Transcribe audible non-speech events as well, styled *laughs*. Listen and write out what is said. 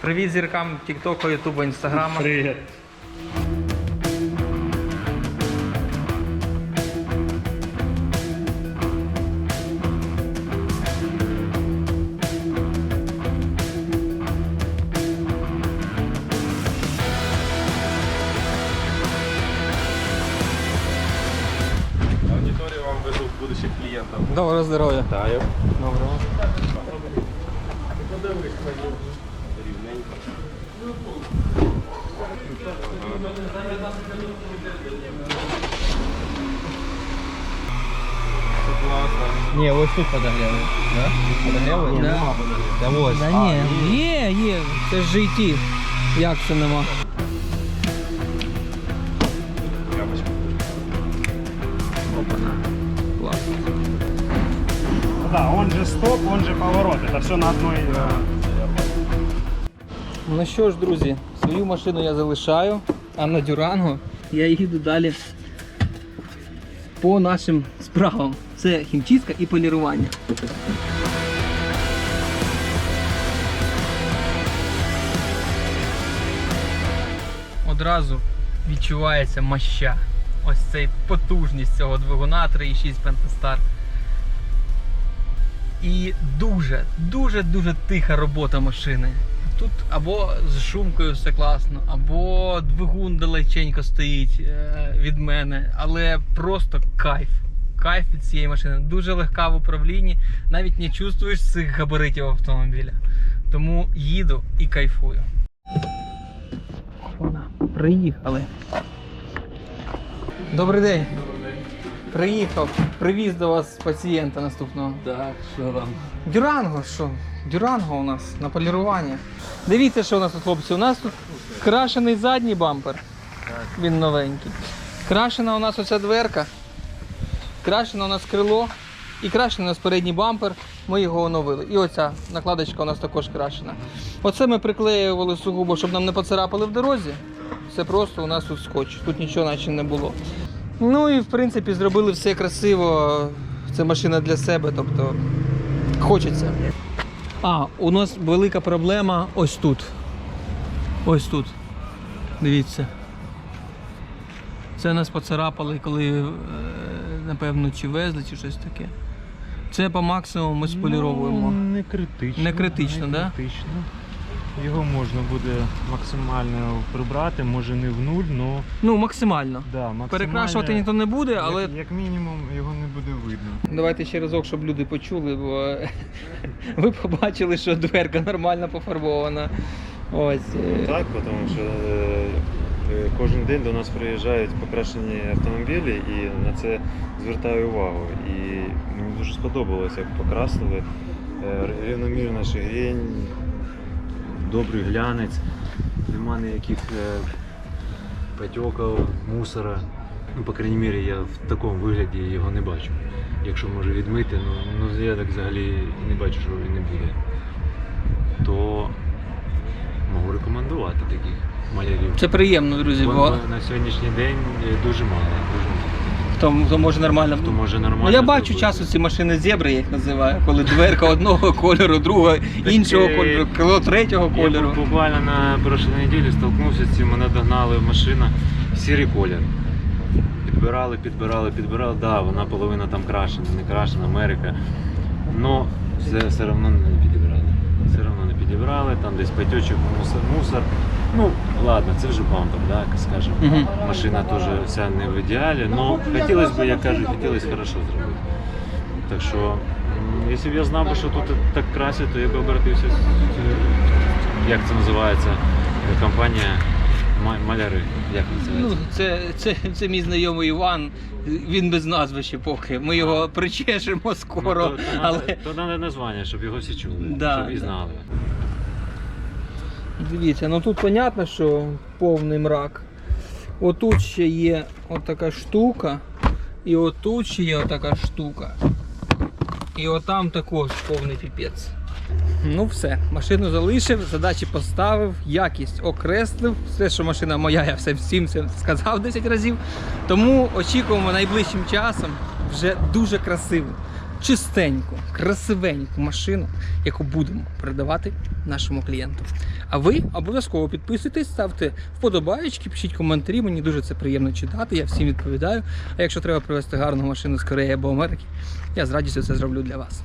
Привіт зіркам Тіктоку, Ютубу, Інстаграму. Привіт. Аудиторию вам ведут будущих клиентов. Доброго здоров'я. Вітаю. Доброго. Класно. Ні, ось тут подогріли. Да? Подогріли? Да. Да, ось. Да ні, є, є, це ж GT. Як це нема? Опана. Клас. Да, он же стоп, он же поворот. Это все на одной. э, Ну що ж, друзі, свою машину я залишаю, а на Дюранго я їду далі по нашим справам. Це хімчистка і полірування. Одразу відчувається моща. Ось цей потужність цього двигуна 3.6 Pentastar. І дуже, дуже, дуже тиха робота машини. Тут або з шумкою все класно, або двигун далеченько стоїть е, від мене, але просто кайф. Кайф від цієї машини. Дуже легка в управлінні, навіть не чувствуєш цих габаритів автомобіля. Тому їду і кайфую. Вона, приїхали. Добрий день. Приїхав, привіз до вас пацієнта наступного. Так, що там? Дюранго, що? Дюранго у нас на полірування. Дивіться, що у нас тут, хлопці. У нас тут крашений задній бампер. Він новенький. Крашена у нас оця дверка. Крашена у нас крило. І крашений у нас передній бампер. Ми його оновили. І оця накладочка у нас також крашена. Оце ми приклеювали сугубо, щоб нам не поцарапали в дорозі. Це просто у нас тут скотч. Тут нічого наче не було. Ну і в принципі зробили все красиво. Це машина для себе, тобто хочеться. А, у нас велика проблема ось тут. Ось тут. Дивіться. Це нас поцарапали, коли, е, напевно, чи везли, чи щось таке. Це по максимуму ми споліровуємо. Ну, не критично. Не критично, не да? Його можна буде максимально прибрати, може не в нуль, але Ну, максимально. да, максимально, Перекрашувати ніхто не буде, але як, як мінімум його не буде видно. Давайте ще разок, щоб люди почули, бо *laughs* ви побачили, що дверка нормально пофарбована. Ось. е, Так, тому що е, е, кожен день до нас приїжджають покращені автомобілі і на це звертаю увагу. І мені дуже сподобалось, як покрасили Е, рівномірна шигрень, добрий глянець, нема ніяких е, потьоків, мусора. Ну, по крайній мірі, я в такому вигляді його не бачу. Якщо може відмити, ну, ну я так взагалі не бачу, що він не буде. То можу рекомендувати таких малярів. Це приємно, друзі, Бо бо на сьогоднішній день е, дуже мало. Дуже мало. Хто, хто може нормально. Хто може нормально. Ну, я бачу зробити. часу ці машини зебри, я їх називаю, коли дверка одного *laughs* кольору, другого іншого е, кольору, крило третього кольору. бу- буквально на прошлій неділі столкнувся з цим, мене догнали машина сірий колір. Підбирали, підбирали, підбирали. Да, вона половина там крашена, не крашена, Америка. Но все, все одно не підібрали. Все одно не підібрали, там десь п'ятьочок, мусор, мусор. Ну, ладно, це вже бампер, да, скажімо. Мгм. Машина теж вся не в ідеалі, але хотілося б, як кажуть, хотілося хорошо зробити. Так що, м, якщо б я знав, би, що тут так красять, то я б обратився, з- з- як це називається, е, компанія Ма- Маляри. Як Ну, називається? це, це, це мій знайомий Іван, він без назви ще поки. Ми його причешемо скоро, Ну, то, то, але то надо названня, щоб його всі чули, Да, щоб і да. знали. Дивіться, ну тут понятно, що повний мрак. Отут ще є отака штука, і отут ще є отака штука. І отам також повний піпець. Ну все, машину залишив, задачі поставив, якість окреслив. Все, що машина моя, я все всім це сказав 10 разів. Тому очікуємо найближчим часом вже дуже красиво. Чистеньку, красивеньку машину, яку будемо передавати нашому клієнту. А ви обов'язково підписуйтесь, ставте вподобаєчки, пишіть коментарі. Мені дуже це приємно читати. Я всім відповідаю. А якщо треба привезти гарну машину з Кореї або Америки, я з радістю це зроблю для вас.